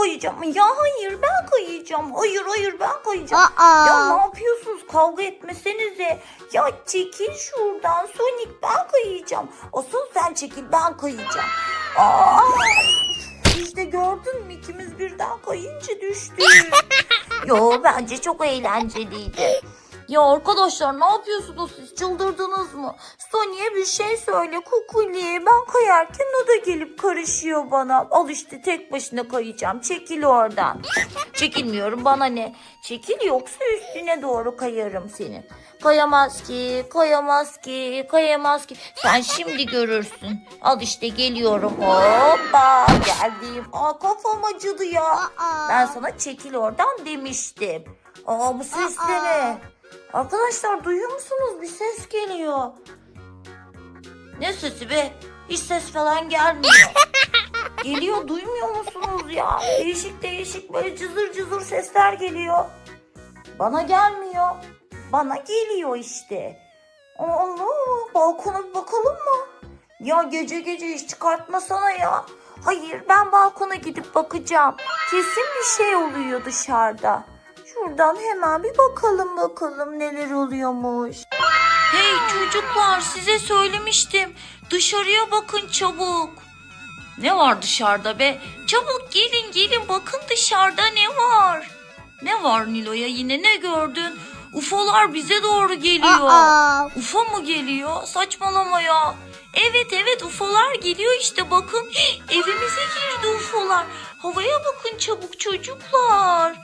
kayacağım. Ya hayır ben kayacağım. Hayır hayır ben kayacağım. Aa. Ya ne yapıyorsunuz? Kavga etmesenize. Ya çekil şuradan. Sonic ben kayacağım. Asıl sen çekil ben kayacağım. Aa, işte gördün mü ikimiz birden kayınca düştük. Yo bence çok eğlenceliydi. Ya arkadaşlar ne yapıyorsunuz siz çıldırdınız mı? Sony'e bir şey söyle Kukuli. Ben kayarken o da gelip karışıyor bana. Al işte tek başına kayacağım. Çekil oradan. Çekilmiyorum bana ne? Çekil yoksa üstüne doğru kayarım senin. Kayamaz ki, kayamaz ki, kayamaz ki. Sen şimdi görürsün. Al işte geliyorum. Hoppa geldim. Aa kafam acıdı ya. Ben sana çekil oradan demiştim. Aa bu ses de ne? Arkadaşlar duyuyor musunuz? Bir ses geliyor. Ne sesi be? Hiç ses falan gelmiyor. geliyor duymuyor musunuz ya? Değişik değişik böyle cızır cızır sesler geliyor. Bana gelmiyor. Bana geliyor işte. Allah balkona bir bakalım mı? Ya gece gece iş çıkartmasana ya. Hayır ben balkona gidip bakacağım. Kesin bir şey oluyor dışarıda. Şuradan hemen bir bakalım bakalım neler oluyormuş. Hey çocuklar size söylemiştim. Dışarıya bakın çabuk. Ne var dışarıda be? Çabuk gelin gelin bakın dışarıda ne var? Ne var Nilo'ya yine ne gördün? UFO'lar bize doğru geliyor. Aa. UFO mu geliyor? Saçmalama ya. Evet evet UFO'lar geliyor işte bakın. Evimize girdi UFO'lar. Havaya bakın çabuk çocuklar.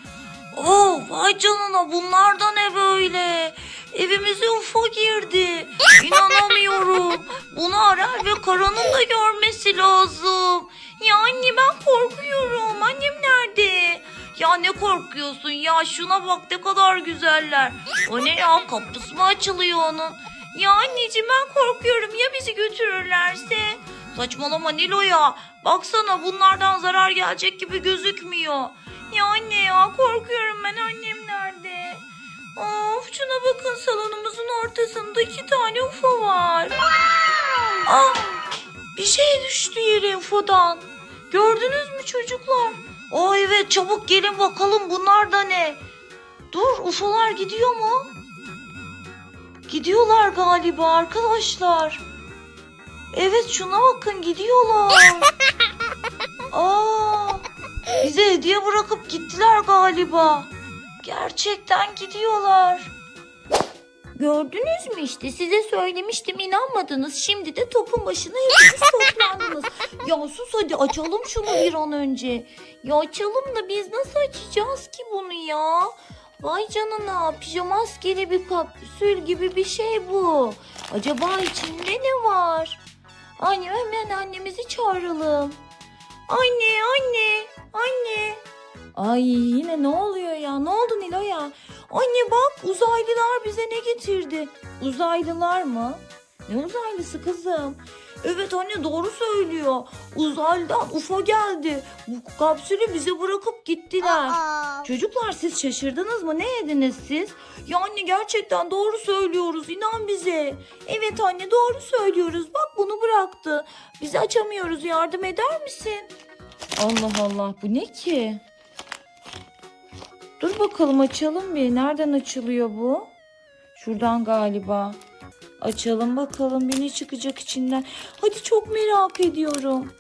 Oh vay canına bunlar da ne böyle? Evimize UFO girdi. İnanamıyorum. Bunu arar ve Karan'ın da görmesi lazım. Ya anne ben korkuyorum. Annem nerede? Ya ne korkuyorsun ya şuna bak ne kadar güzeller. O ne ya kapısı mı açılıyor onun? Ya anneciğim ben korkuyorum ya bizi götürürlerse? Saçmalama Nilo ya. Baksana bunlardan zarar gelecek gibi gözükmüyor. Ya anne ya korkuyorum ben annem nerede? Of şuna bakın salonumuzun ortasında iki tane UFO var. Ah bir şey düştü yere UFO'dan. Gördünüz mü çocuklar? O evet çabuk gelin bakalım bunlar da ne? Dur UFO'lar gidiyor mu? Gidiyorlar galiba arkadaşlar. Evet şuna bakın gidiyorlar. Aa, bize hediye bırakıp gittiler galiba. Gerçekten gidiyorlar. Gördünüz mü işte size söylemiştim inanmadınız. Şimdi de topun başına hepiniz toplandınız. Ya sus hadi açalım şunu bir an önce. Ya açalım da biz nasıl açacağız ki bunu ya? Vay canına pijama askeri bir kapsül gibi bir şey bu. Acaba içinde ne var? Anne hemen annemizi çağıralım. Anne anne anne. Ay yine ne oluyor ya? Ne oldu Nilo ya? Anne bak uzaylılar bize ne getirdi? Uzaylılar mı? Ne uzaylısı kızım? Evet anne doğru söylüyor. Uzaylıdan UFO geldi. Bu kapsülü bize bırakıp gittiler. Aa. Çocuklar siz şaşırdınız mı? Ne yediniz siz? Ya anne gerçekten doğru söylüyoruz. İnan bize. Evet anne doğru söylüyoruz. Bak bunu bıraktı. Biz açamıyoruz. Yardım eder misin? Allah Allah bu ne ki? Dur bakalım açalım bir. Nereden açılıyor bu? Şuradan galiba. Açalım bakalım bir ne çıkacak içinden. Hadi çok merak ediyorum.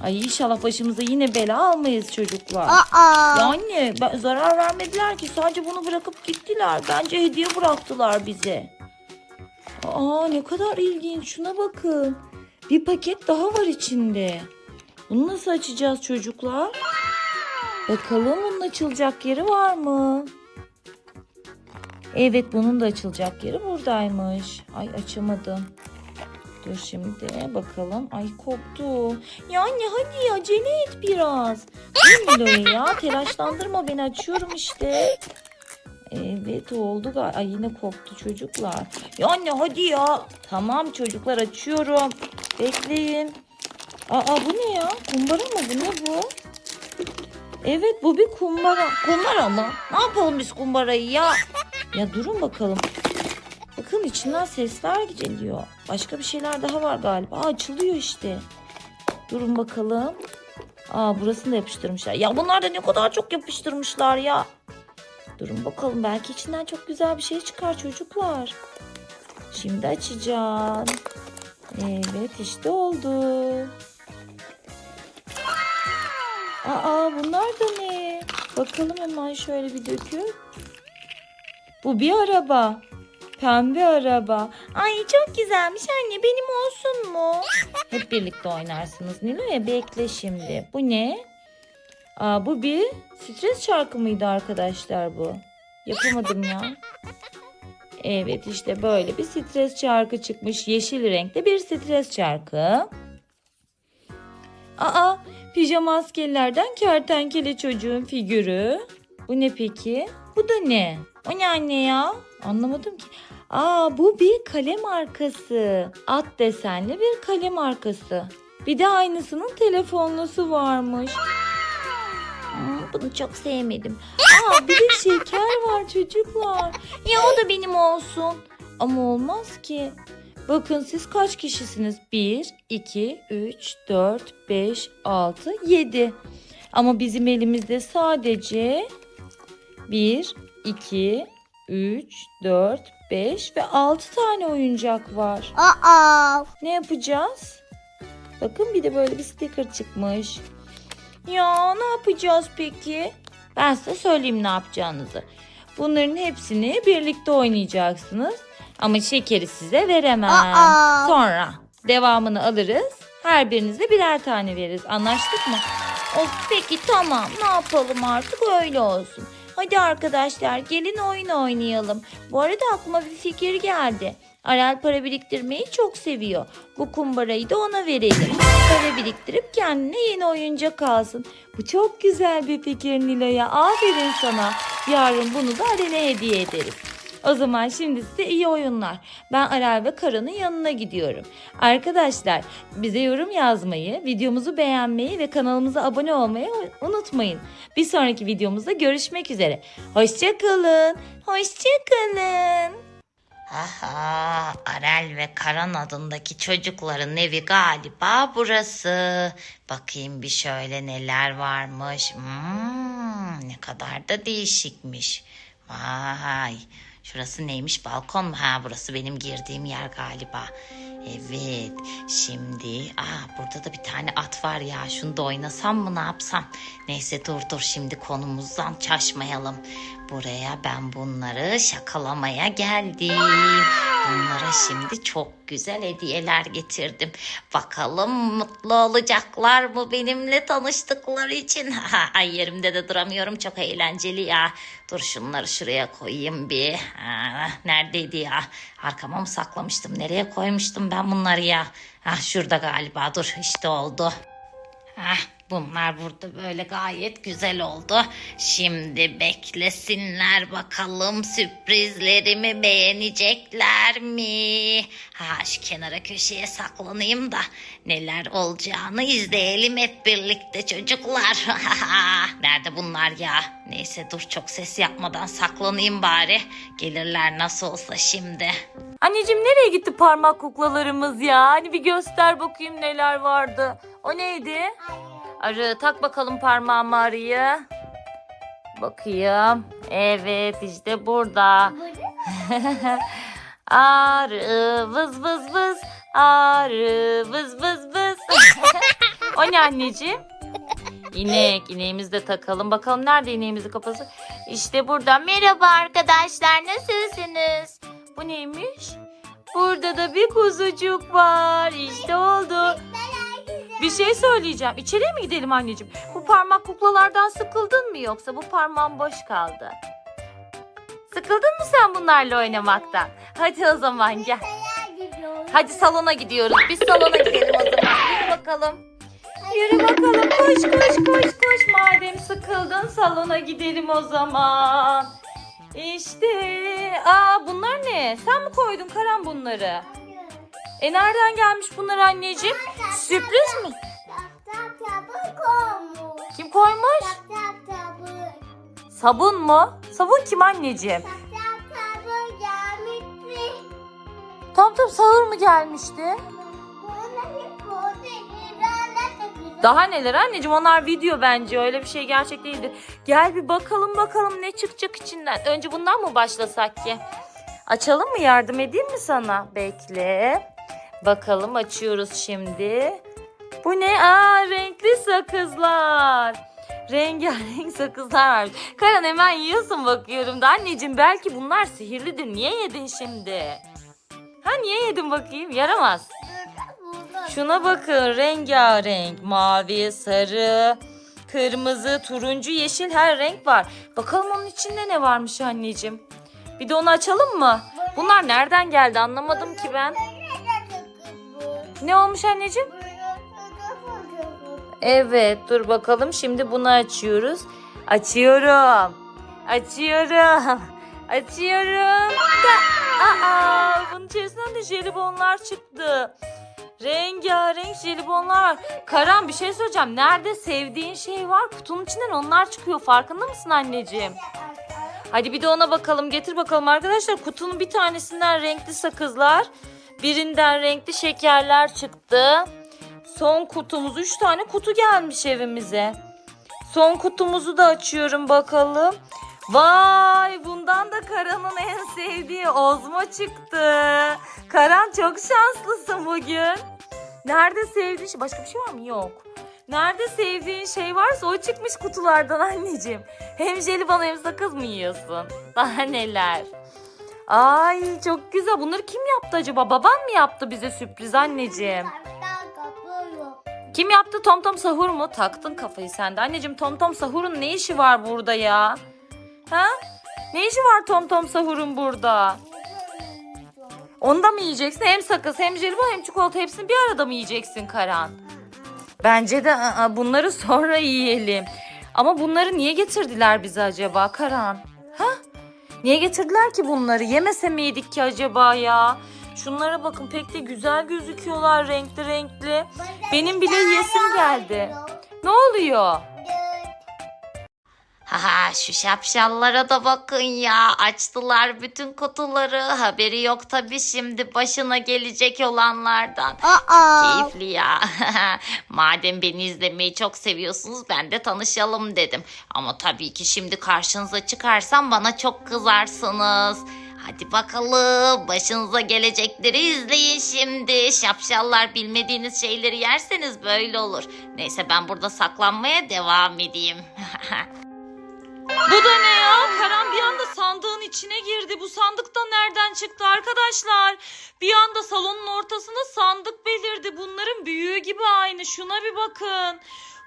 Ay inşallah başımıza yine bela almayız çocuklar. Aa. Ya anne zarar vermediler ki sadece bunu bırakıp gittiler. Bence hediye bıraktılar bize. Aa ne kadar ilginç şuna bakın. Bir paket daha var içinde. Bunu nasıl açacağız çocuklar? Bakalım bunun açılacak yeri var mı? Evet bunun da açılacak yeri buradaymış. Ay açamadım. Dur şimdi bakalım. Ay koptu. Ya anne hadi acele et biraz. Dur Nilo'yu ya telaşlandırma beni açıyorum işte. Evet oldu galiba. Ay yine koptu çocuklar. Ya anne hadi ya. Tamam çocuklar açıyorum. Bekleyin. Aa bu ne ya? Kumbara mı bu ne bu? Evet bu bir kumbara. Kumbara mı? Ne yapalım biz kumbarayı ya? Ya durun bakalım. Bakın içinden sesler geliyor. Başka bir şeyler daha var galiba. Aa, açılıyor işte. Durun bakalım. Aa burasını da yapıştırmışlar. Ya bunlar da ne kadar çok yapıştırmışlar ya. Durun bakalım belki içinden çok güzel bir şey çıkar çocuklar. Şimdi açacağım. Evet işte oldu. Aa bunlar da ne? Bakalım hemen şöyle bir döküp. Bu bir araba. Pembe araba. Ay çok güzelmiş anne benim olsun mu? Hep birlikte oynarsınız. Nilo'ya bekle şimdi. Bu ne? Aa, bu bir stres şarkı mıydı arkadaşlar bu? Yapamadım ya. Evet işte böyle bir stres şarkı çıkmış. Yeşil renkte bir stres şarkı. Aa pijama askerlerden kertenkele çocuğun figürü. Bu ne peki? Bu da ne? O ne anne ya? Anlamadım ki. Aa bu bir kalem arkası. At desenli bir kalem arkası. Bir de aynısının telefonlusu varmış. Hmm, bunu çok sevmedim. Aa bir de şeker var çocuklar. Ya o da benim olsun. Ama olmaz ki. Bakın siz kaç kişisiniz? 1, 2, 3, 4, 5, 6, 7. Ama bizim elimizde sadece 1, 2, 3, 4, 5 ve 6 tane oyuncak var. Aa. Ne yapacağız? Bakın bir de böyle bir sticker çıkmış. Ya ne yapacağız peki? Ben size söyleyeyim ne yapacağınızı. Bunların hepsini birlikte oynayacaksınız. Ama şekeri size veremem. Aa. Sonra devamını alırız. Her birinize birer tane veririz. Anlaştık mı? Of peki tamam. Ne yapalım artık öyle olsun. Hadi arkadaşlar gelin oyun oynayalım. Bu arada aklıma bir fikir geldi. Arel para biriktirmeyi çok seviyor. Bu kumbarayı da ona verelim. Para biriktirip kendine yeni oyuncak alsın. Bu çok güzel bir fikir Nilo'ya. Aferin sana. Yarın bunu da Arel'e hediye ederiz. O zaman şimdi size iyi oyunlar. Ben Arel ve Karan'ın yanına gidiyorum. Arkadaşlar bize yorum yazmayı, videomuzu beğenmeyi ve kanalımıza abone olmayı unutmayın. Bir sonraki videomuzda görüşmek üzere. Hoşçakalın. Hoşçakalın. Aha, Arel ve Karan adındaki çocukların evi galiba burası. Bakayım bir şöyle neler varmış. Hmm, ne kadar da değişikmiş. Vay. Şurası neymiş balkon mu? Ha burası benim girdiğim yer galiba. Evet şimdi aa burada da bir tane at var ya şunu da oynasam mı ne yapsam? Neyse dur dur şimdi konumuzdan şaşmayalım. Buraya ben bunları şakalamaya geldim. Bunlara şimdi çok güzel hediyeler getirdim. Bakalım mutlu olacaklar mı benimle tanıştıkları için? Ay yerimde de duramıyorum çok eğlenceli ya. Dur şunları şuraya koyayım bir. Ha, neredeydi ya? Arkama mı saklamıştım? Nereye koymuştum ben bunları ya? Ha, şurada galiba dur işte oldu. Heh, bunlar burada böyle gayet güzel oldu. Şimdi beklesinler bakalım sürprizlerimi beğenecekler mi? Ha şu kenara köşeye saklanayım da neler olacağını izleyelim hep birlikte çocuklar. Nerede bunlar ya? Neyse dur çok ses yapmadan saklanayım bari. Gelirler nasıl olsa şimdi. Anneciğim nereye gitti parmak kuklalarımız ya? Hani bir göster bakayım neler vardı. O neydi? Arı tak bakalım parmağıma arıyı. Bakayım. Evet işte burada. Arı vız vız vız. Arı vız vız vız. o ne anneciğim? İnek. İneğimizi de takalım. Bakalım nerede ineğimizin kafası? İşte burada. Merhaba arkadaşlar. Nasılsınız? Bu neymiş? Burada da bir kuzucuk var. İşte oldu. Bir şey söyleyeceğim. İçeriye mi gidelim anneciğim? Bu parmak kuklalardan sıkıldın mı yoksa bu parmağın boş kaldı? Sıkıldın mı sen bunlarla oynamaktan? Hadi o zaman gel. Hadi salona gidiyoruz. Biz salona gidelim o zaman. Yürü bakalım. Yürü bakalım. Koş koş koş koş. Madem sıkıldın salona gidelim o zaman. İşte. Aa bunlar ne? Sen mi koydun Karan bunları? E nereden gelmiş bunlar anneciğim? Sürpriz mi? Kim koymuş? Sabun mu? Sabun kim anneciğim? Tam tam sağır mı gelmişti? Daha neler anneciğim onlar video bence öyle bir şey gerçek değildir. Gel bir bakalım bakalım ne çıkacak içinden. Önce bundan mı başlasak ki? Açalım mı yardım edeyim mi sana? Bekle. Bakalım açıyoruz şimdi. Bu ne? Aa renkli sakızlar. Rengarenk sakızlar var. Karan hemen yiyorsun bakıyorum da anneciğim belki bunlar sihirlidir. Niye yedin şimdi? Ha niye yedin bakayım? Yaramaz. Şuna bakın rengarenk mavi, sarı, kırmızı, turuncu, yeşil her renk var. Bakalım onun içinde ne varmış anneciğim. Bir de onu açalım mı? Bunlar nereden geldi anlamadım ki ben. Ne olmuş anneciğim? Evet dur bakalım şimdi bunu açıyoruz. Açıyorum. Açıyorum. Açıyorum. Aa, bunun içerisinden de jelibonlar çıktı. Rengarenk jelibonlar. Karan bir şey söyleyeceğim. Nerede sevdiğin şey var kutunun içinden onlar çıkıyor. Farkında mısın anneciğim? Hadi bir de ona bakalım. Getir bakalım arkadaşlar. Kutunun bir tanesinden renkli sakızlar. Birinden renkli şekerler çıktı. Son kutumuz. Üç tane kutu gelmiş evimize. Son kutumuzu da açıyorum bakalım. Vay bundan da Karan'ın en sevdiği Ozmo çıktı. Karan çok şanslısın bugün. Nerede sevdiğin şey? Başka bir şey var mı? Yok. Nerede sevdiğin şey varsa o çıkmış kutulardan anneciğim. Hem jelibon hem sakız mı yiyorsun? Daha neler. Ay çok güzel. Bunları kim yaptı acaba? Baban mı yaptı bize sürpriz anneciğim? Kim yaptı Tom Tom Sahur mu? Taktın kafayı sen de. Anneciğim Tom Tom Sahur'un ne işi var burada ya? Ha? Ne işi var Tom Tom Sahur'un burada? Onu da mı yiyeceksin? Hem sakız hem jelibon hem çikolata hepsini bir arada mı yiyeceksin Karan? Bence de aa, bunları sonra yiyelim. Ama bunları niye getirdiler bize acaba Karan? Niye getirdiler ki bunları? Yemese miydik ki acaba ya? Şunlara bakın pek de güzel gözüküyorlar renkli renkli. Benim bile yesim geldi. Ne oluyor? Haha şu şapşallara da bakın ya açtılar bütün kutuları haberi yok tabi şimdi başına gelecek olanlardan. Keyifli ya. Madem beni izlemeyi çok seviyorsunuz ben de tanışalım dedim. Ama tabii ki şimdi karşınıza çıkarsam bana çok kızarsınız. Hadi bakalım başınıza gelecekleri izleyin şimdi. Şapşallar bilmediğiniz şeyleri yerseniz böyle olur. Neyse ben burada saklanmaya devam edeyim. Bu da ne ya? Karan bir anda sandığın içine girdi. Bu sandık da nereden çıktı arkadaşlar? Bir anda salonun ortasında sandık belirdi. Bunların büyüğü gibi aynı. Şuna bir bakın.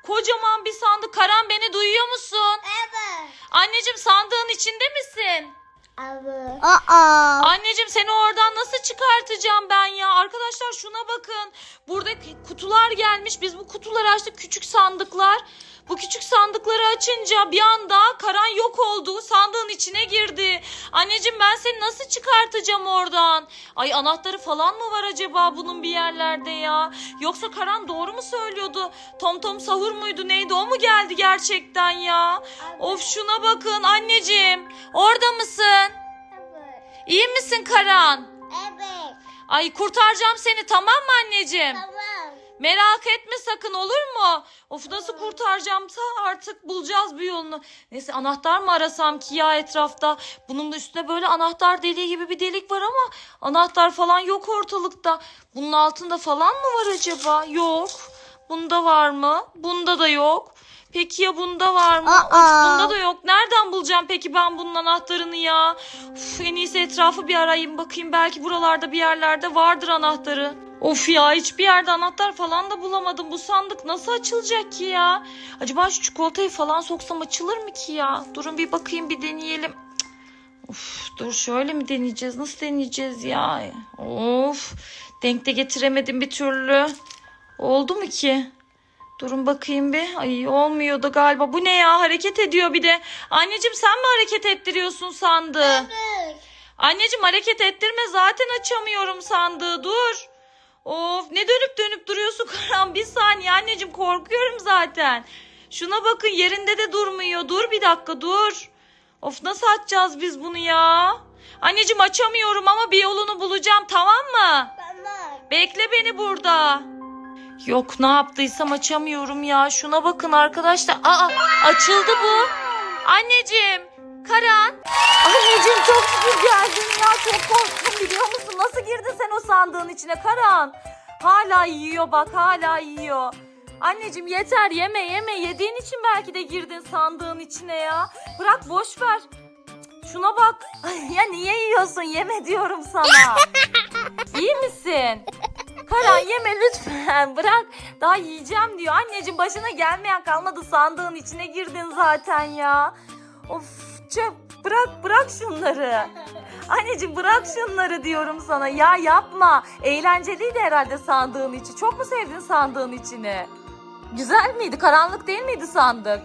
Kocaman bir sandık. Karan beni duyuyor musun? Evet. Anneciğim sandığın içinde misin? Evet. Aa. Anneciğim seni oradan nasıl çıkartacağım ben ya? Arkadaşlar şuna bakın. Burada kutular gelmiş. Biz bu kutuları açtık. Küçük sandıklar. Bu küçük sandıkları açınca bir anda Karan yok oldu. Sandığın içine girdi. Anneciğim ben seni nasıl çıkartacağım oradan? Ay anahtarı falan mı var acaba bunun bir yerlerde ya? Yoksa Karan doğru mu söylüyordu? Tom Tom sahur muydu neydi o mu geldi gerçekten ya? Of şuna bakın anneciğim. Orada mısın? Evet. İyi misin Karan? Evet. Ay kurtaracağım seni tamam mı anneciğim? Tamam. Merak etme sakın olur mu? Of nasıl kurtaracağımsa artık bulacağız bir yolunu. Neyse anahtar mı arasam ki ya etrafta? Bunun da üstüne böyle anahtar deliği gibi bir delik var ama anahtar falan yok ortalıkta. Bunun altında falan mı var acaba? Yok. Bunda var mı? Bunda da yok. Peki ya bunda var mı? Of, Aa. bunda da yok. Nereden bulacağım peki ben bunun anahtarını ya? Uf, en iyisi etrafı bir arayayım bakayım. Belki buralarda bir yerlerde vardır anahtarı. Of ya hiçbir yerde anahtar falan da bulamadım. Bu sandık nasıl açılacak ki ya? Acaba şu çikolatayı falan soksam açılır mı ki ya? Durun bir bakayım bir deneyelim. Of dur şöyle mi deneyeceğiz? Nasıl deneyeceğiz ya? Of denk de getiremedim bir türlü. Oldu mu ki? Durun bakayım bir. Ay olmuyor da galiba. Bu ne ya? Hareket ediyor bir de. Anneciğim sen mi hareket ettiriyorsun sandığı? Evet. Anneciğim hareket ettirme zaten açamıyorum sandığı dur. Of ne dönüp dönüp duruyorsun Karan bir saniye anneciğim korkuyorum zaten. Şuna bakın yerinde de durmuyor dur bir dakika dur. Of nasıl açacağız biz bunu ya? Anneciğim açamıyorum ama bir yolunu bulacağım tamam mı? Tamam. Bekle beni burada. Yok ne yaptıysam açamıyorum ya. Şuna bakın arkadaşlar. Aa açıldı bu. Anneciğim. Karan. Anneciğim çok şükür geldin ya. Çok korktum biliyor musun? Nasıl girdin sen o sandığın içine Karan? Hala yiyor bak hala yiyor. Anneciğim yeter yeme yeme. Yediğin için belki de girdin sandığın içine ya. Bırak boş ver. Şuna bak. ya niye yiyorsun? Yeme diyorum sana. İyi misin? Karan yeme lütfen bırak. Daha yiyeceğim diyor. Anneciğim başına gelmeyen kalmadı sandığın içine girdin zaten ya. Of çöp bırak bırak şunları. Anneciğim bırak şunları diyorum sana. Ya yapma. Eğlenceliydi herhalde sandığın içi. Çok mu sevdin sandığın içini? Güzel miydi? Karanlık değil miydi sandık?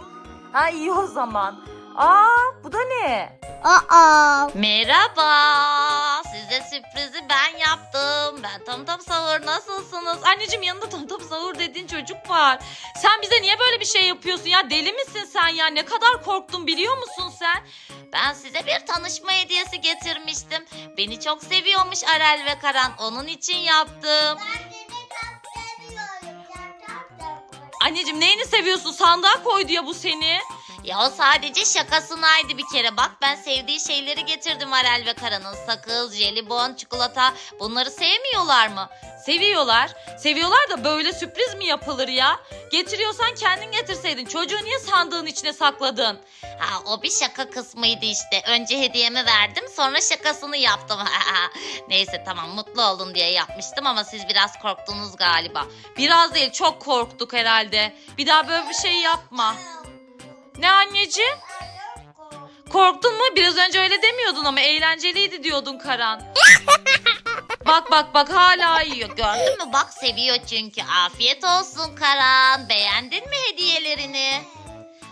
Ha iyi o zaman. Aa bu da ne? Aa. Merhaba. Size sürprizi ben yaptım. Ben Tam Tam Sahur nasılsınız? Anneciğim yanında Tam Tam Sahur dediğin çocuk var. Sen bize niye böyle bir şey yapıyorsun ya? Deli misin sen ya? Ne kadar korktum biliyor musun sen? Ben size bir tanışma hediyesi getirmiştim. Beni çok seviyormuş Arel ve Karan. Onun için yaptım. Ben seni çok seviyorum. Sen çok seviyorsun. Anneciğim neyini seviyorsun? Sandığa koydu ya bu seni. Ya o sadece şakasınaydı bir kere. Bak ben sevdiği şeyleri getirdim Arel ve Kara'nın. Sakız, jelibon, çikolata. Bunları sevmiyorlar mı? Seviyorlar. Seviyorlar da böyle sürpriz mi yapılır ya? Getiriyorsan kendin getirseydin. Çocuğu niye sandığın içine sakladın? Ha o bir şaka kısmıydı işte. Önce hediyemi verdim sonra şakasını yaptım. Neyse tamam mutlu olun diye yapmıştım ama siz biraz korktunuz galiba. Biraz değil çok korktuk herhalde. Bir daha böyle bir şey yapma. Ne anneciğim? Korktun mu? Biraz önce öyle demiyordun ama eğlenceliydi diyordun Karan. bak bak bak hala yiyor. Gördün mü? Bak seviyor çünkü. Afiyet olsun Karan. Beğendin mi hediyelerini?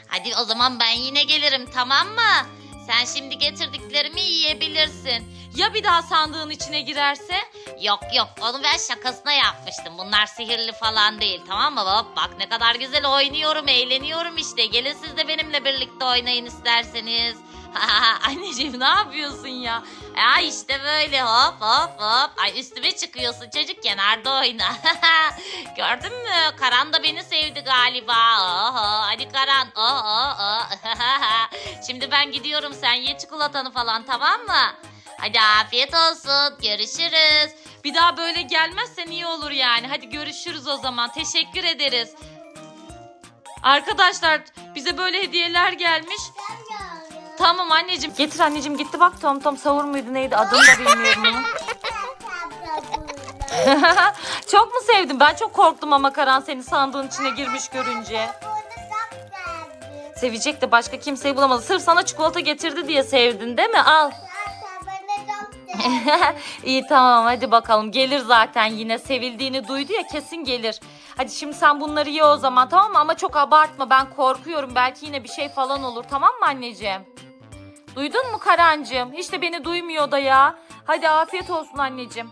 Hadi o zaman ben yine gelirim tamam mı? Sen şimdi getirdiklerimi yiyebilirsin. Ya bir daha sandığın içine girerse? Yok yok onu ben şakasına yapmıştım. Bunlar sihirli falan değil tamam mı? Hop bak ne kadar güzel oynuyorum eğleniyorum işte. Gelin siz de benimle birlikte oynayın isterseniz. Anneciğim ne yapıyorsun ya? Ya işte böyle hop hop hop. Ay üstüme çıkıyorsun çocuk kenarda oyna. Gördün mü? Karan da beni sevdi galiba. Oho, hadi Karan. Oho, oho. Şimdi ben gidiyorum sen ye çikolatanı falan tamam mı? Hadi afiyet olsun. Görüşürüz. Bir daha böyle gelmezsen iyi olur yani. Hadi görüşürüz o zaman. Teşekkür ederiz. Arkadaşlar bize böyle hediyeler gelmiş. Tamam anneciğim. Getir anneciğim gitti bak Tom Tom savur muydu neydi adını da bilmiyorum onun. çok mu sevdin? Ben çok korktum ama Karan seni sandığın içine girmiş görünce. Sevecek de başka kimseyi bulamadı. Sırf sana çikolata getirdi diye sevdin değil mi? Al. İyi tamam hadi bakalım. Gelir zaten yine sevildiğini duydu ya kesin gelir. Hadi şimdi sen bunları ye o zaman tamam mı? Ama çok abartma ben korkuyorum. Belki yine bir şey falan olur tamam mı anneciğim? Duydun mu Karancığım? Hiç de beni duymuyor da ya. Hadi afiyet olsun anneciğim.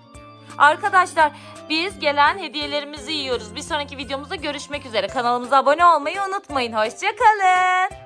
Arkadaşlar biz gelen hediyelerimizi yiyoruz. Bir sonraki videomuzda görüşmek üzere. Kanalımıza abone olmayı unutmayın. Hoşçakalın.